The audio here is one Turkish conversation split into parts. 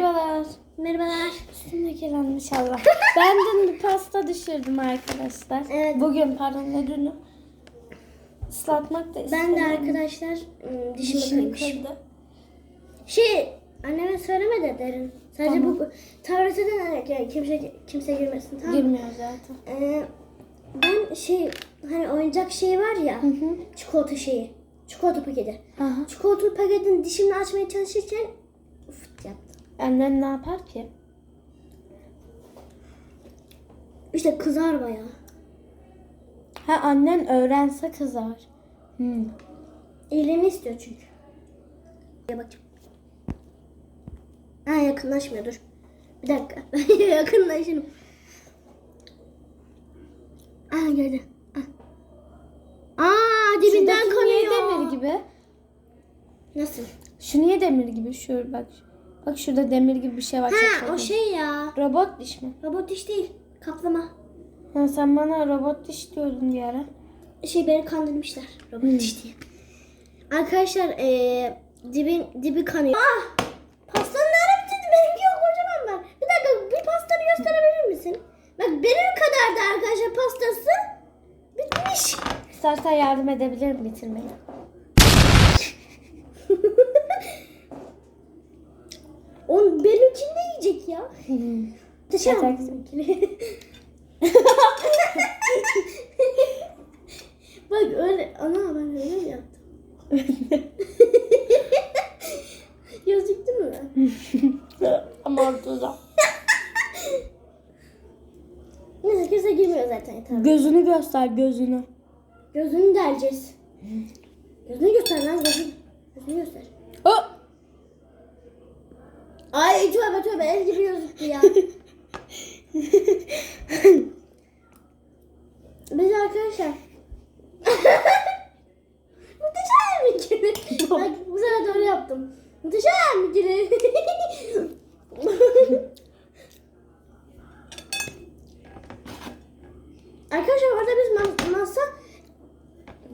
Merhabalar. Merhabalar. Üstüne gelen inşallah. ben dün bir pasta düşürdüm arkadaşlar. Evet. Bugün pardon ne dünü. Islatmak da Ben de arkadaşlar ım, dişimi Dişini kırmış. kırdı. Şey anneme söyleme de derin. Sadece Tamam. bu tablete de yani kimse kimse girmesin tamam? Girmiyor zaten. Ee, ben şey hani oyuncak şey var ya Hı hı. çikolata şeyi. Çikolata paketi. Aha. Çikolata paketini dişimle açmaya çalışırken. Annen ne yapar ki? İşte kızar bayağı. Ha annen öğrense kızar. Hmm. İyiliğimi istiyor çünkü. Ya bakayım. Ha yakınlaşmıyor dur. Bir dakika. Yakınlaşırım. Aa geldi. Aa, Aa dibinden kanıyor. demir gibi? Nasıl? Şu niye demir gibi? Şu bak. Bak şurada demir gibi bir şey var. çok Ha o yakın. şey ya. Robot diş mi? Robot diş değil. Kaplama. Ha, sen bana robot diş diyordun bir ara. Şey beni kandırmışlar. Robot diş diye. Arkadaşlar eee dibin dibi kanıyor. Ah! Pastanı nerede bitirdin? Benimki yok kocaman var. Bir dakika bir pastanı gösterebilir misin? Bak benim kadar da arkadaşlar pastası bitmiş. İstersen yardım edebilirim bitirmeye. Benimkini de yiyecek ya. Dışarı Yeter. Bak öyle. Ana ben öyle mi yaptım? Gözüktü mü ben? Ama ortada. Neyse kimse girmiyor zaten yeter. Gözünü göster gözünü. Gözünü deleceğiz. Gözünü göster lan gözünü. Gözünü göster. Oh! Ay tövbe tövbe el gibi gözüktü ya. Biz arkadaşlar. Muhteşem mi ikili? Bak bu sefer doğru yaptım. Muhteşem mi ikili? arkadaşlar orada biz mas- masa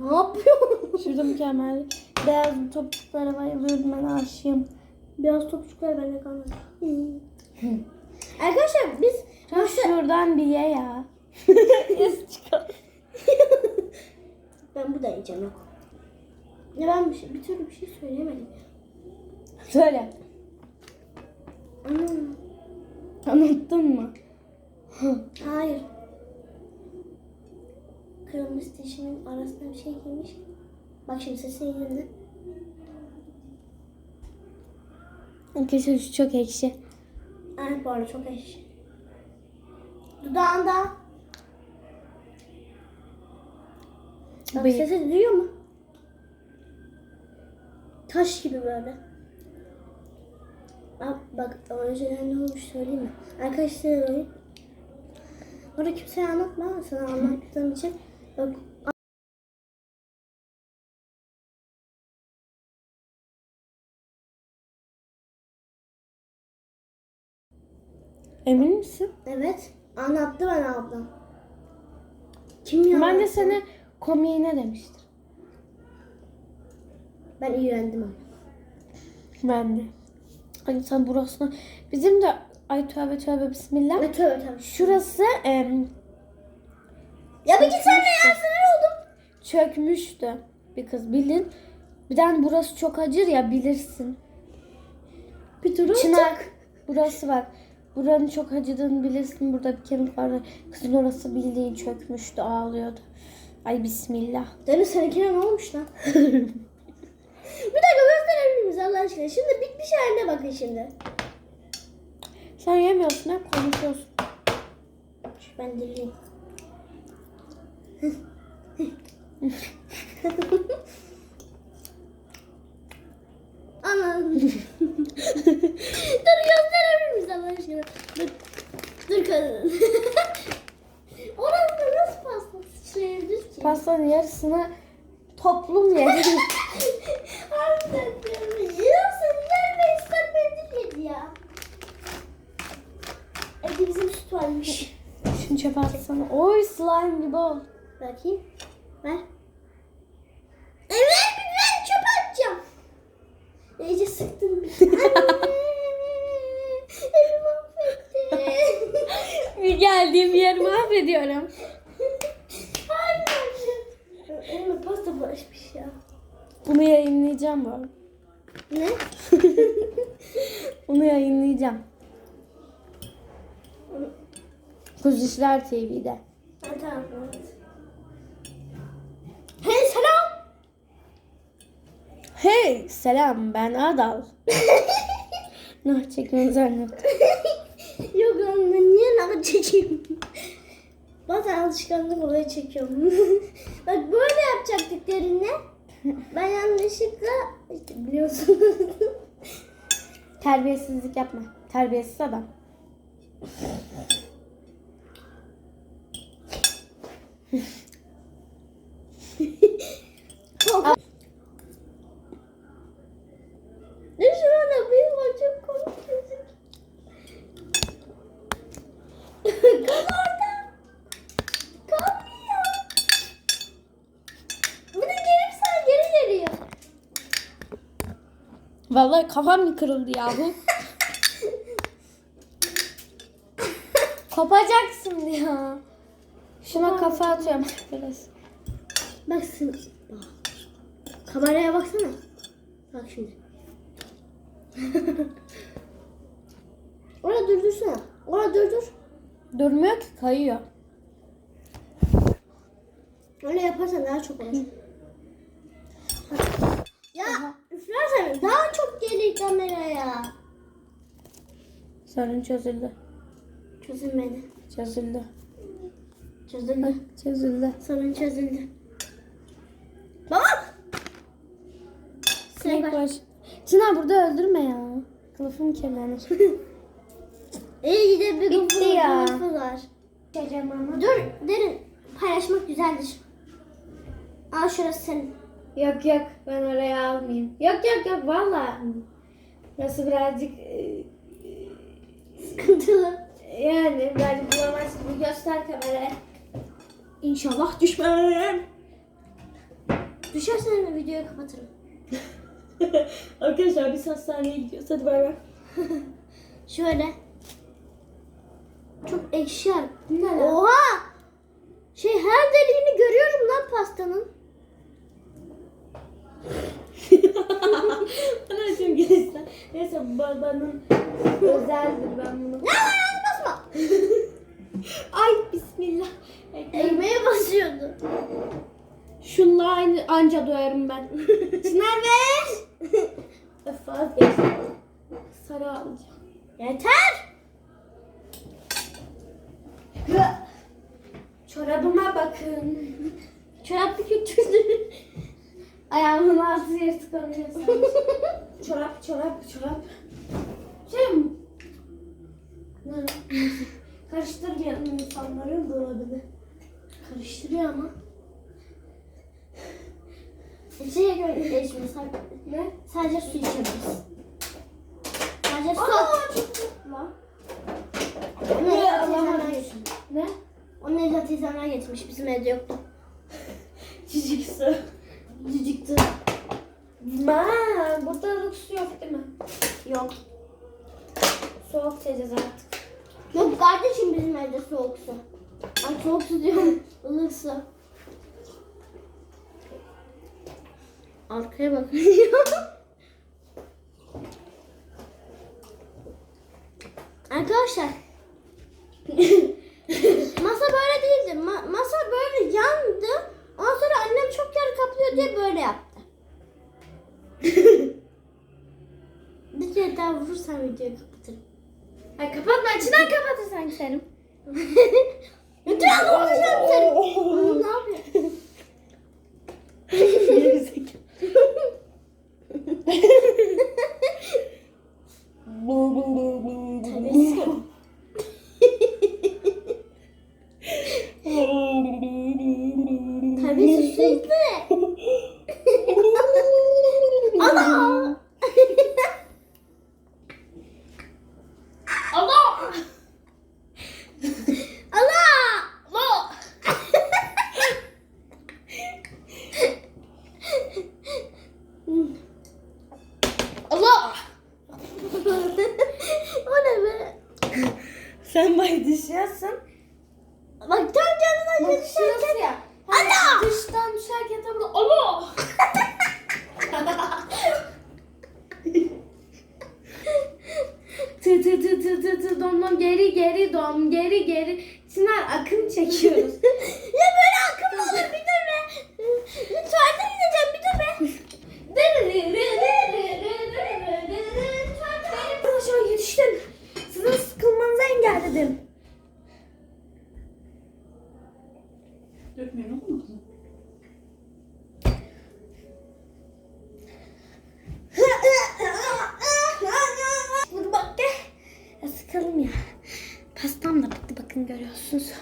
ne yapıyoruz? Şurada mükemmel. Beyaz topuklara bayılıyorum ben aşığım. Biraz topçuklar bende kalmadı. arkadaşlar biz Sen masa... şuradan bir ye ya. Ben burada yiyeceğim yok. Ya ben bir, şey, bir türlü bir şey söyleyemedim. Söyle. Ana. Unuttun mu? Hayır. Kırılmış dişimin arasına bir şey girmiş. Bak şimdi sesini dinle. Arkadaşlar şu çok ekşi. Evet bu arada çok eş. Dudağında. Bak Bıyık. sesi duyuyor mu? Taş gibi böyle. Bak, bak önceden ne olmuş söyleyeyim mi? Arkadaşlar. Orada kimseye anlatma. Sana anlattığım için. Bak, Emin misin? evet. Anlattı bana ablam. Kim ya? Ben de sana komiğine demiştim. Ben iğrendim ama. Ben de. Hani sen burasına... Bizim de... Ay tövbe tövbe bismillah. Ne tövbe tövbe. Şurası em, Ya bir git sen de ya sinir oldum. çökmüştü. Bir kız bilin. Bir tane burası çok acır ya bilirsin. Bir dur Çınar. Burası bak. Buranın çok acıdığını bilirsin. Burada bir kemik vardı. Kızın orası bildiğin çökmüştü. Ağlıyordu. Ay bismillah. Deniz seninkine ne olmuş lan? bir dakika gösterebilir miyiz Allah aşkına? Şimdi bitmiş haline bakın şimdi. Sen yemiyorsun hep konuşuyorsun. Şu Ben dirileyim. Ana. Dur gösterebilir miyiz Allah aşkına? Dur. Dur kadın. Orası nasıl pasta sıçrayabilir ki? Pastanın yarısını toplum yedi. Harbiden diyorum. Ya sen nerede ister mendil yedi ya. Evde bizim süt varmış. Şunu çöpe atsana. Oy slime gibi ol. Bakayım. Ver. Evet ben çöp atacağım. İyice sıktım. Anne. bir geldiğim yeri Hayır. Elime pasta bulaşmış ya. Bunu yayınlayacağım bu. Ne? Bunu yayınlayacağım. Kuzişler TV'de. Ha, tamam. Evet. Hey selam. Hey selam ben Adal. Nah çekmeni zannettim. Yok lan ben niye nara çekeyim? Bazen alışkanlık olayı çekiyorum. Bak böyle yapacaktık derinle. Ben yanlışlıkla işte biliyorsunuz. Terbiyesizlik yapma. Terbiyesiz adam. Ne şurada büyük var çok komik gözük. Kal orada. Kalmıyor. Bu da geri sağ geri geliyor. Vallahi kafam mı kırıldı yahu? Kopacaksın ya. Şuna kafa atıyorum biraz. Bak şimdi. Bak. Kameraya baksana. Bak şimdi. Orada durdursana. Orada durdur. Durmuyor ki kayıyor. Öyle yaparsan daha çok olur. ya üflersen daha çok gelir kameraya. Sorun çözüldü. Çözülmedi. Çözüldü. Çözüldü. Çözüldü. Sorun çözüldü. Baba! Sinek baş. Çınar burada öldürme ya. Kılıfım kirlenir. İyi gide bir Bitti gün ya. var. Dur derin paylaşmak güzeldir. Al şurası senin. Yok yok ben oraya almayayım. Yok yok yok valla. Burası birazcık e, Sıkıntılı. yani birazcık bulamazsın. Bir göster kameraya. İnşallah düşmem. Düşersen videoyu kapatırım. Arkadaşlar biz hastaneye gidiyoruz. Hadi bay bay. Şöyle. Çok ekşi. Oha! Şey her deliğini görüyorum lan pastanın. Bana çok gelirsen. Neyse babanın özeldir ben bunu. Ne ayağını basma. Ay bismillah. Ekmeğe basıyordu. Şunla aynı anca doyarım ben. Çınar ver. Öf vazgeçtim. Sarı alacağım. Yeter. Çorabıma bakın. Çorap bir götürdü. Ayağımın altı yırtık oluyor sanki. çorap, çorap, çorap. Şey mi? Karıştırmayalım insanların dolabını. Karıştırıyor ama. Şeye göre değişmiyor. Sadece, Ne? sadece su içebiliriz. Sadece su. Aa lan. Onu Ne? Teyzemler? Onu Ecdat teyzemler getirmiş. Bizim evde yoktu. Cicik su. Cücüktü. Ma, burada ılık su yok değil mi? Yok. Soğuk içeceğiz artık. Yok kardeşim bizim evde soğuk su. Ay soğuk su diyorum. Ilık su. Arkaya bak. Widzieć. Düşüyorsun. Bak tam canına Bak şurası ya. Ana! Dıştan düşerken tam da Allah! tı tı tı tı tı tı dom dom geri geri dom geri geri. Çınar akım çekiyoruz. ya böyle akım mı olur bir dur be. Tuvalete gideceğim bir dur be. Arkadaşlar yetiştim. Sizin sıkılmanızı engelledim. Dökmeyin olur mu ya. Pastam da bitti bakın görüyorsunuz.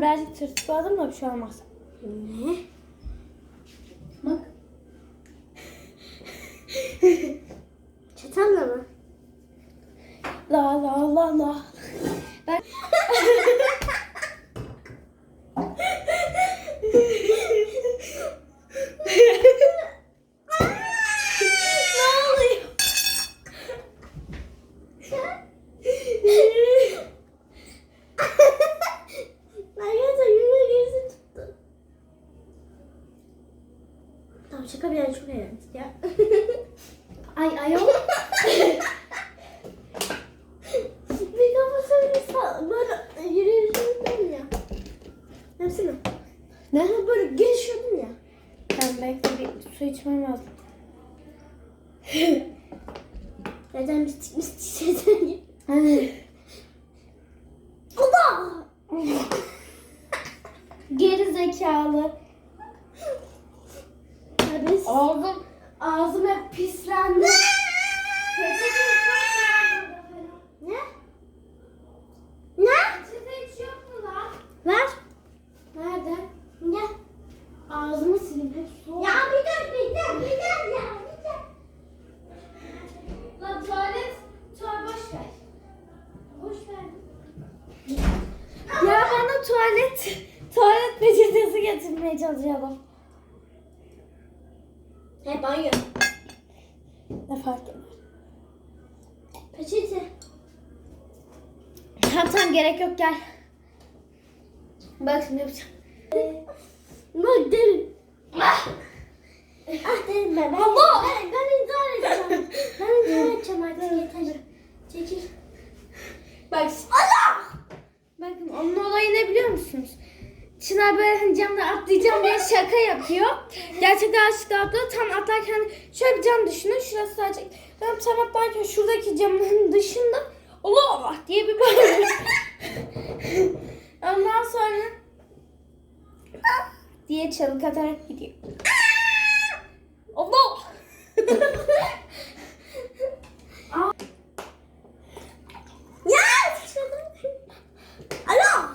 Seninkinden birazcık tırtıkladım da bir şey olmaz. Ne? Bak. Çatalla mı? La la la la. Ben... ne oluyor? Arkadaşlar yüzüne gerisi tuttu. Tamam şaka bir yana çok eğlendik ya. Ay ayol. bir kafasını bir sağ, böyle yürüyüşündüm ya. Yapsana. Ne? Ben böyle gelişiyordum ya. Ben bekle bir su içmem lazım. Neden mistik mistik sesler geliyor? Hani Allah! geri zekalı. Serbest. Ağzım, ağzım hep pislendi. Ne? Ne? Size hiç yok mu lan? Ver. Nerede? Gel. Ağzımı hep su. Ya bir dur bir dur bir dur ya. Bir dur. Lan tuvalet, tuvalet boş ver. Boş ver. Ya bana tuvalet, tuvalet peçetesi getirmeye çalışıyordum. He banyo. Ne fark eder? Peçete. Tamam tamam gerek yok gel. Bak şimdi yapacağım. Bak derin. Ah derin ben. Ben, Allah! ben, ben intihar edeceğim. ben intihar edeceğim artık yeter. Çekil. Bak Allah! Bakın onun olayı ne biliyor musunuz? Çınar böyle hani atlayacağım diye şaka yapıyor. Gerçekten aşıkta atlıyor. Tam atlarken şöyle bir cam düşünün. Şurası sadece. Ben tam atlarken şuradaki camın dışında Allah Allah diye bir böyle. Ondan sonra diye çığlık atarak gidiyor. Allah! Ya! Alo!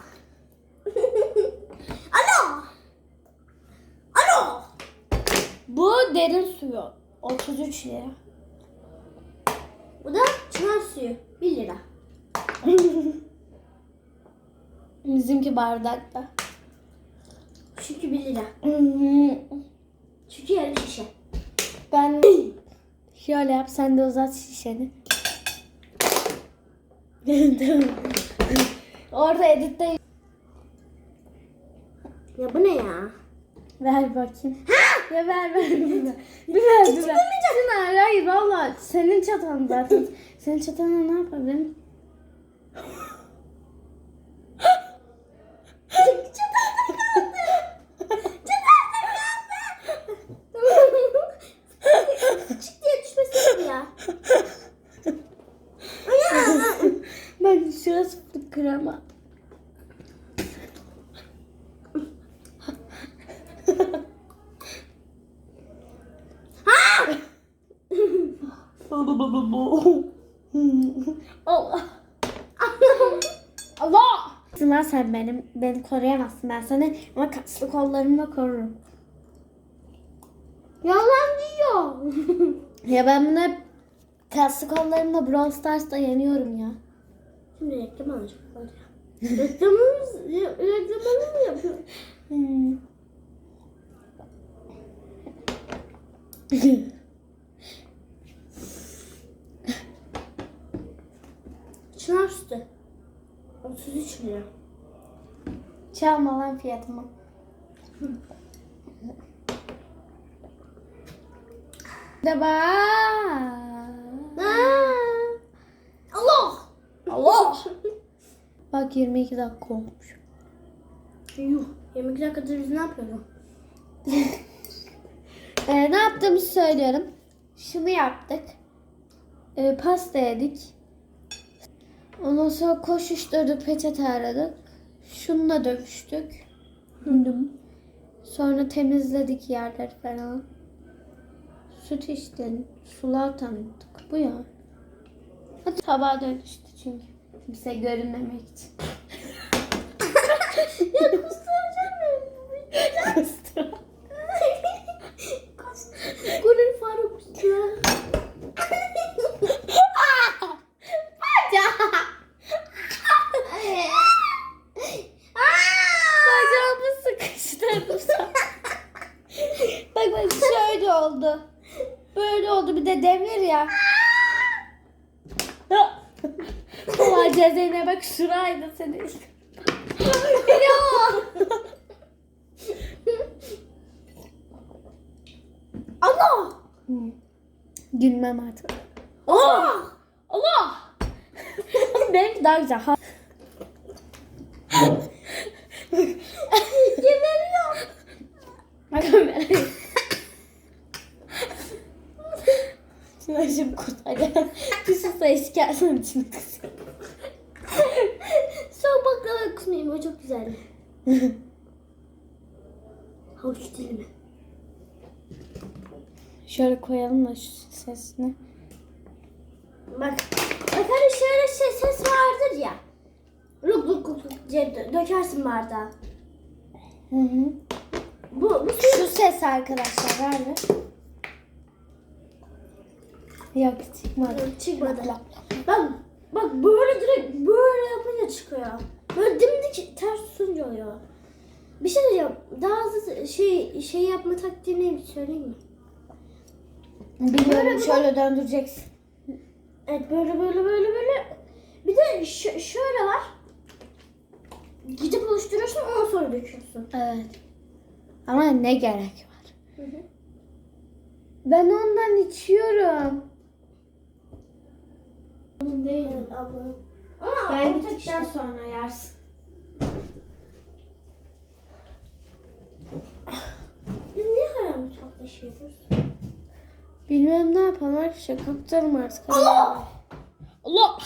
Alo! Alo! Bu derin suyu. 33 lira. Bu da çınar suyu. 1 lira. Bizimki bardakta. Çünkü 1 lira. Çünkü yarı şişe. Ben şöyle yap sen de uzat şişeni. Orada editte Ya bu ne ya? ver bakayım. Ya ver ver bir ver. Çınar hayır valla senin çatan zaten. Senin çatanla ne yapabilirim? Çınar kaldı. Çınar kaldı. Şurası fındık krema. Allah. Allah. Lan sen benim beni koruyamazsın ben seni ama kaslı kollarımla korurum. Yalan diyor. Ya ben bunu hep kaslı kollarımla Brawl Stars'ta yeniyorum ya. Şimdi reklam alacaklar ya. Reklamımız, reklamını mı yapıyor? Hmm. Çınar sütü. 33 lira. Çalma lan fiyatımı. De. Allah! Allah. Bak 22 dakika olmuş. Yuh. 22 dakikadır biz ne yapıyoruz? Ee, ne yaptığımızı söylüyorum. Şunu yaptık. Ee, pasta yedik. Ondan sonra koşuşturduk, peçete aradık. Şununla dövüştük. Hındım. Sonra temizledik yerleri falan. Süt içtik, sular tanıttık. Bu ya. Hadi tabağa dönüştü çünkü. Kimse görünmemek için. ya kusturacağım ben. Kustura. Gurur Faruk kustura. Bacağımı sıkıştırdım sana. bak bak şöyle oldu. Böyle oldu bir de demir ya. Cezene bak şuraydı senin. ya. Allah! Gülmem artık. Allah! Allah. Benimki daha güzel. Ha. Geberiyor. Bak ben. Şimdi kurtaracağım. Kışın sayısı gelsin içine kısıyor. Güzeldi. Havuç dilimi. Şöyle koyalım da şu sesini. Bak. Bak hani şöyle şey ses vardır ya. Luk luk luk luk diye dö- dökersin bardağa. Hı hı. Bu, bu su. Şu ses arkadaşlar ver mi? Yok çıkmadı. Çıkmadı. Bak bak böyle direkt böyle yapınca çıkıyor. Böyle dimdik ters tutunca oluyor. Bir şey diyeceğim. Daha hızlı şey şey yapma taktiği neymiş söyleyeyim mi? Biliyorum Böyle şöyle döndüreceksin. Evet böyle böyle böyle böyle. Bir de ş- şöyle var. Gidip oluşturuyorsun ondan sonra döküyorsun. Evet. Ama ne gerek var? Hı hı. Ben ondan içiyorum. Değil abla. Ama Ben tek- sonra yersin. Biz niye hala mutfaklaşıyoruz? Bilmem ne yapalım arkadaşlar. Kaptalım artık. Allah! Allah!